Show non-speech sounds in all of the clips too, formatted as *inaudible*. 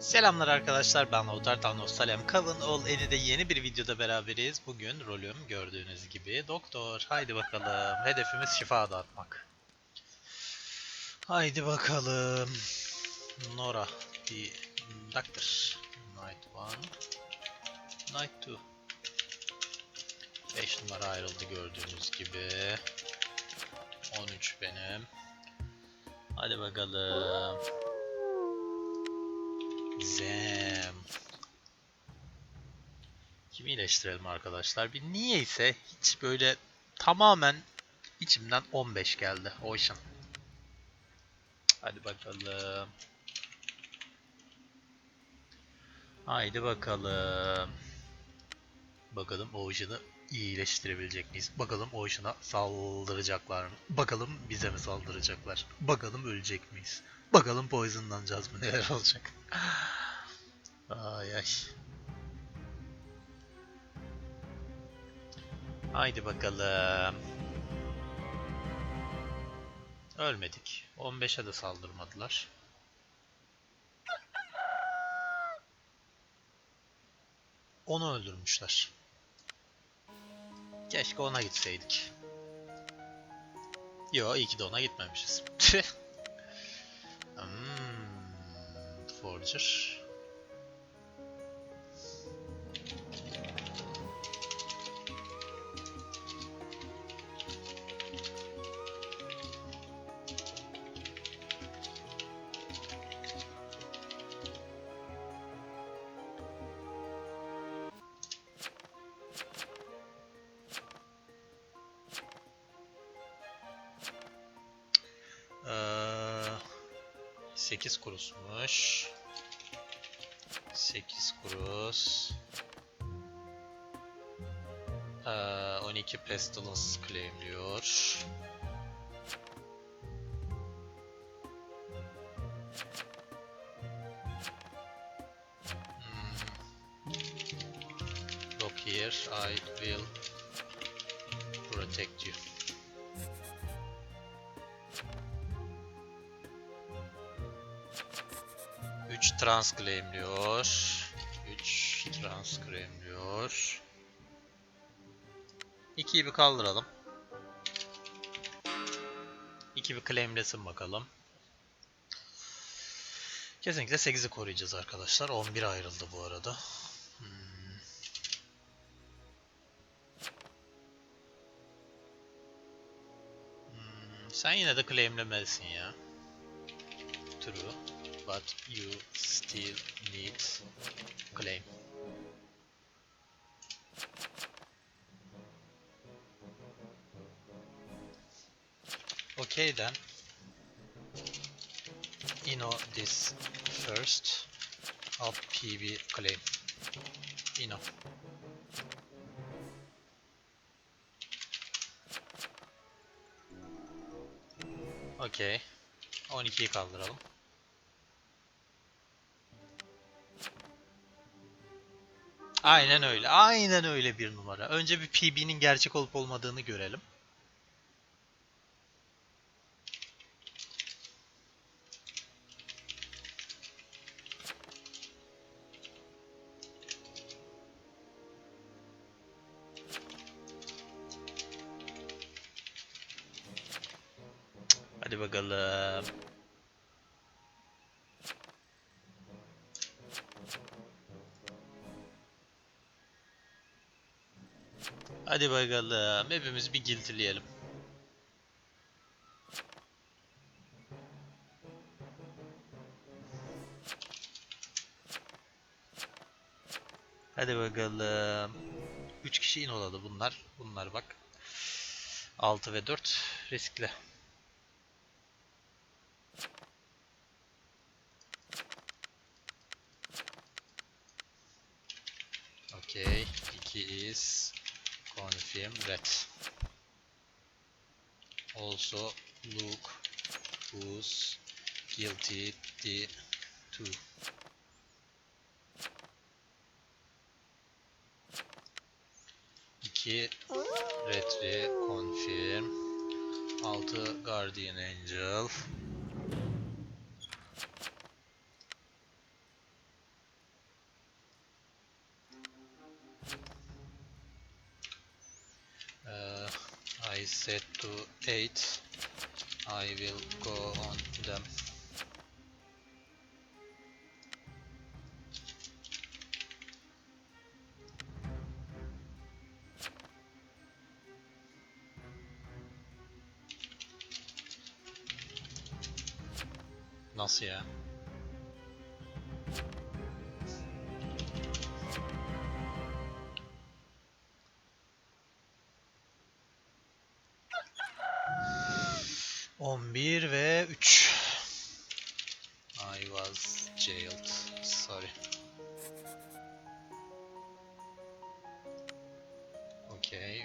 Selamlar arkadaşlar ben Lautar Thanos Salem Kavun Ol Eni'de yeni bir videoda beraberiz. Bugün rolüm gördüğünüz gibi doktor. Haydi bakalım. Hedefimiz şifa dağıtmak. Haydi bakalım. Nora. The Doctor. Night 1. Night 2. 5 numara ayrıldı gördüğünüz gibi. 13 benim. Hadi bakalım. Zem. Kimi iyileştirelim arkadaşlar? Bir niyeyse hiç böyle tamamen içimden 15 geldi. Ocean. Hadi bakalım. Haydi bakalım. Bakalım Ocean'ı iyileştirebilecek miyiz? Bakalım Ocean'a saldıracaklar mı? Bakalım bize mi saldıracaklar? Bakalım ölecek miyiz? Bakalım poisonlanacağız mı? Neler *laughs* olacak? Ay ay. Haydi bakalım. Ölmedik. 15'e de saldırmadılar. Onu öldürmüşler. Keşke ona gitseydik. Yo iyi ki de ona gitmemişiz. *laughs* Forger. 8 kurusmuş. 8 kurus. Ee, 12 pestilence claimliyor. Hmm. Look here, I will protect you. Üç trans claimliyor. 3 trans claimliyor. 2'yi bir kaldıralım. 2 bir claimlesin bakalım. Kesinlikle 8'i koruyacağız arkadaşlar. 11 ayrıldı bu arada. Hmm. Hmm, Sen yine de claimlemelisin ya. True. But you still need claim. Okay then. You know this first of PV claim. You know. Okay. 12'yi kaldıralım. Aynen öyle. Aynen öyle bir numara. Önce bir PB'nin gerçek olup olmadığını görelim. Hadi bakalım. Hepimiz bir giltileyelim. Hadi bakalım. 3 kişi inoladı bunlar. Bunlar bak. 6 ve 4 riskli. Okay, 2 is confirm that. Also look who's guilty the two. İki retri confirm. Altı guardian angel. Set to 8. I will go on them. Nasıl ya?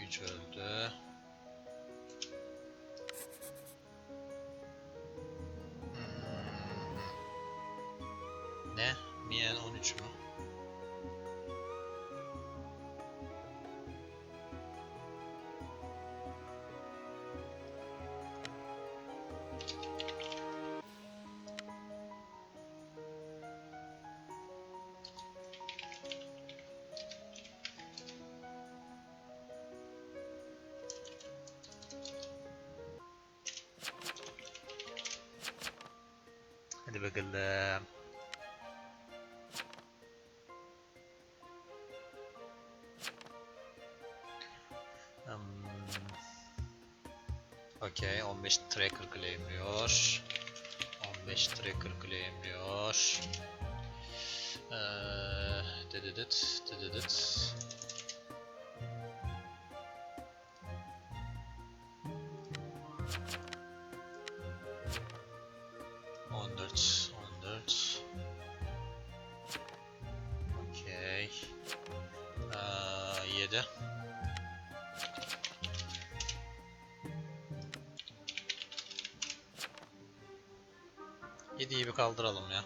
3 öldü. Hmm. Ne? Mien 13 mü? Bakalım. Hmm. Okey, 15 tracker claimliyor. 15 tracker claimliyor. Eee, dıdıdıt, dıdıdıt. 7'yi bir kaldıralım ya.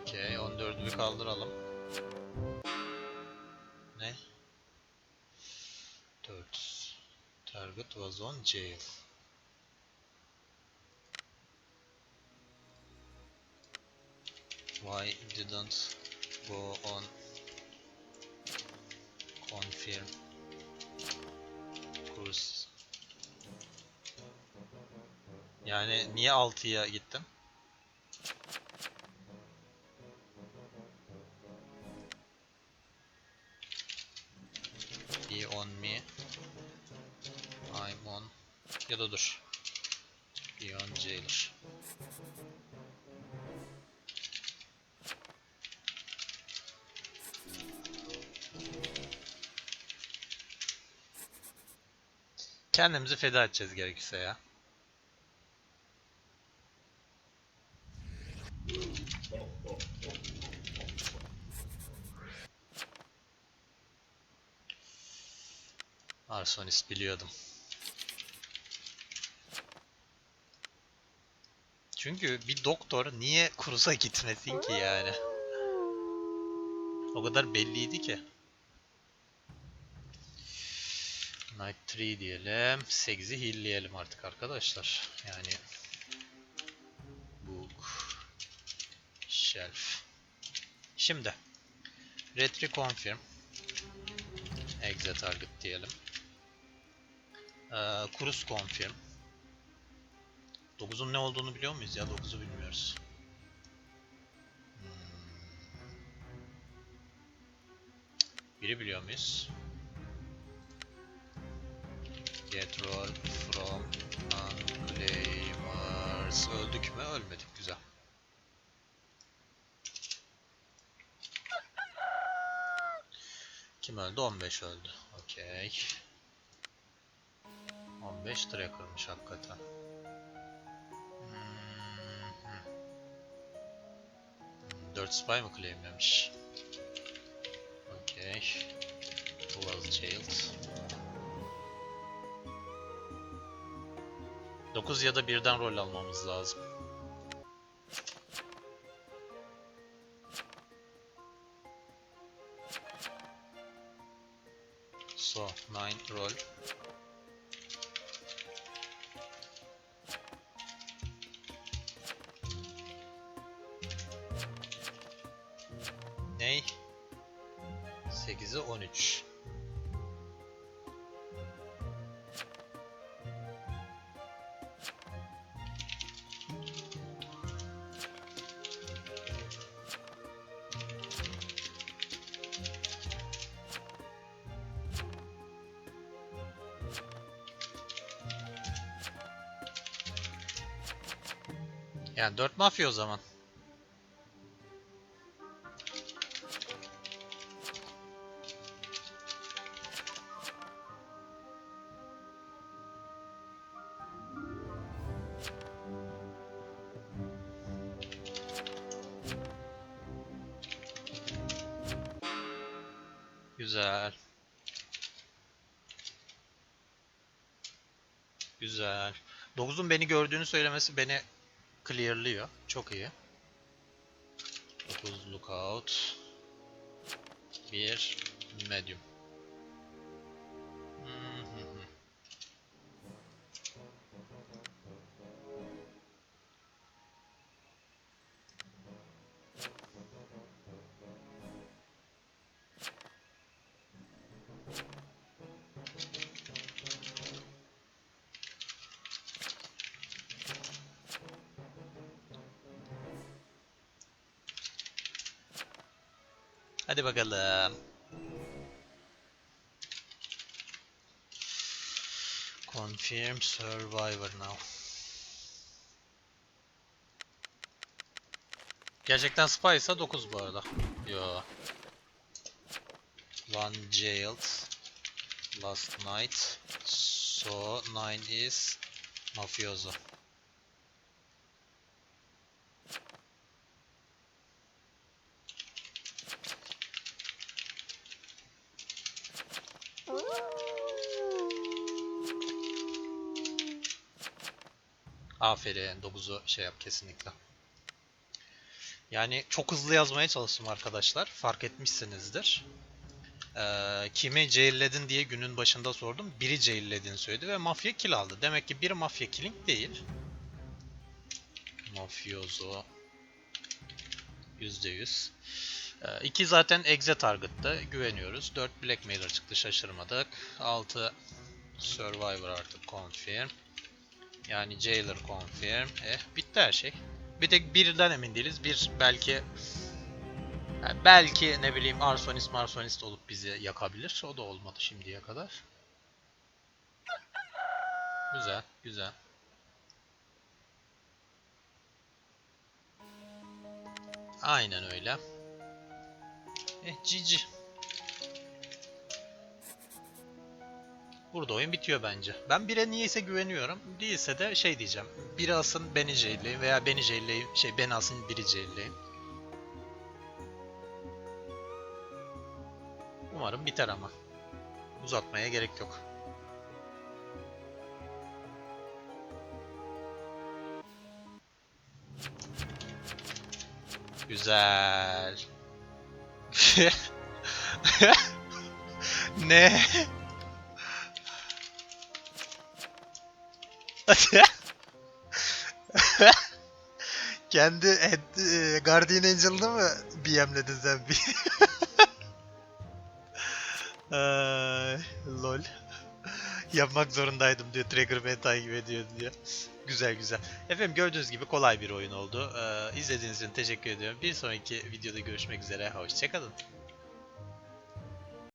Okey 14'ü bir kaldıralım. Ne? 4. Target was on jail. Why didn't go on confirm course? Yani niye 6'ya gittim? Be on me. I'm on. Ya da dur. Be on jailer. Kendimizi feda edeceğiz gerekirse ya. Arsonis biliyordum. Çünkü bir doktor niye kurusa gitmesin ki yani? O kadar belliydi ki. Night 3 diyelim. 8'i heal'leyelim artık arkadaşlar. Yani book shelf. Şimdi retry confirm exe target diyelim. Ee, confirm 9'un ne olduğunu biliyor muyuz ya? 9'u bilmiyoruz. Hmm. Biri biliyor muyuz? Get roll from unclaimers. Öldük mü? Ölmedik. Güzel. Kim öldü? 15 öldü. Okey. 15 tracker'mış hakikaten. Hmm. 4 spy mı claimlemiş? Okey. Was jailed? 9 ya da 1'den rol almamız lazım. So 9 roll. Ney? 8'e 13. Yani 4 mafya o zaman. Güzel. Güzel. 9'un beni gördüğünü söylemesi beni clearlıyor. Çok iyi. 9 lookout. 1 medium. Hadi bakalım. Confirm survivor now. Gerçekten spy ise 9 bu arada. Yo. One jailed last night. So 9 is mafioso. Aferin 9'u şey yap kesinlikle. Yani çok hızlı yazmaya çalıştım arkadaşlar. Fark etmişsinizdir. Ee, kimi jailledin diye günün başında sordum. Biri jailledin söyledi ve mafya kill aldı. Demek ki bir mafya killing değil. Mafioso. %100. Ee, iki zaten exe target'ta güveniyoruz. 4 Black Mirror çıktı şaşırmadık. 6 Survivor artık confirm. Yani Jailer confirm. Eh bitti her şey. Bir tek birden emin değiliz. Bir belki yani belki ne bileyim arsonist marsonist olup bizi yakabilir. O da olmadı şimdiye kadar. Güzel, güzel. Aynen öyle. Eh cici. Burada oyun bitiyor bence. Ben bire niyeyse güveniyorum. Değilse de şey diyeceğim. Biri alsın beni jail'leyin veya beni jail'leyin. Şey beni alsın biri jail'leyin. Umarım biter ama. Uzatmaya gerek yok. Güzel. Ne? Kendi Ed, e, Guardian Angel'ını mı BM'ledin sen bir? Lol. Yapmak zorundaydım diyor. Trigger beni takip ediyor diyor. Güzel güzel. Efendim gördüğünüz gibi kolay bir oyun oldu. Ee, izlediğiniz için teşekkür ediyorum. Bir sonraki videoda görüşmek üzere. Hoşçakalın.